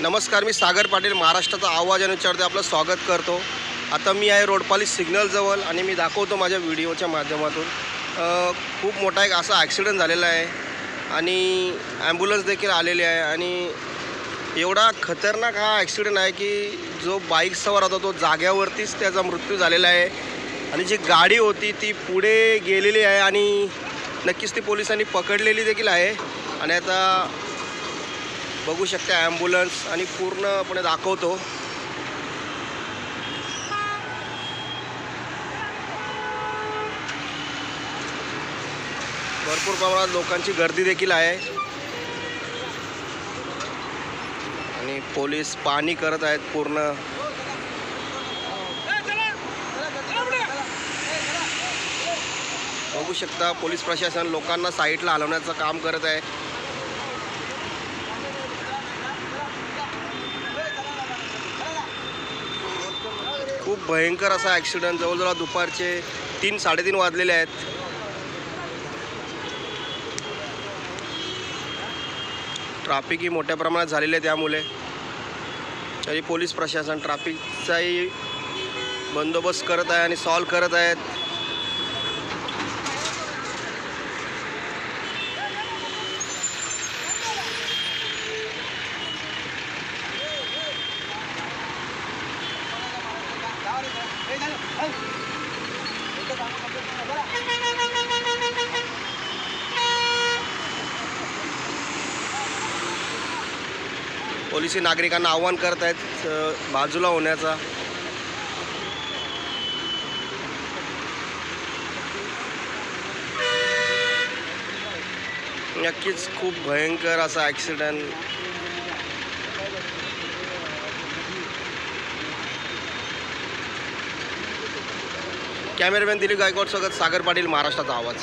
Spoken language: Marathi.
नमस्कार मी सागर पाटील महाराष्ट्राचा आवाज आणि विचारते आपलं स्वागत करतो. आता मी आहे रोडपाली सिग्नलजवळ आणि मी दाखवतो माझ्या व्हिडिओच्या माध्यमातून. खूप मोठा एक असा ॲक्सिडेंट झालेला आहे आणि ॲम्ब्युलन्स देखील आलेली आहे आणि एवढा खतरनाक हा ॲक्सिडेंट आहे की जो बाईक सवार होता तो जाग्यावरतीच त्याचा मृत्यू झालेला आहे आणि जी गाडी होती ती पुढे गेलेली आहे आणि नक्कीच ती पोलिसांनी पकडलेली देखील आहे. आणि आता बघू शकता ॲम्ब्युलन्स आणि पूर्णपणे दाखवतो. भरपूर प्रमाणात लोकांची गर्दी देखील आहे. आणि पोलीस पाणी करत आहेत पूर्ण. बघू शकता पोलीस प्रशासन लोकांना साईटला हलवण्याचं काम करत आहे. खूप भयंकर असा ॲक्सिडेंट जवळजवळ दुपारचे तीन साडेतीन वाजलेले आहेत. ट्राफिकही मोठ्या प्रमाणात झालेले आहे त्यामुळे. तरी पोलीस प्रशासन ट्राफिकचाही बंदोबस्त करत आहे आणि सॉल्व करत आहेत. पोलिसी नागरिकांना आव्हान करत आहेत बाजूला होण्याचा. नक्कीच खूप भयंकर असा ॲक्सिडेंट कॅमेरामॅन दिलीप गायकवाड सोबत सागर पाटील महाराष्ट्राचा आवाज.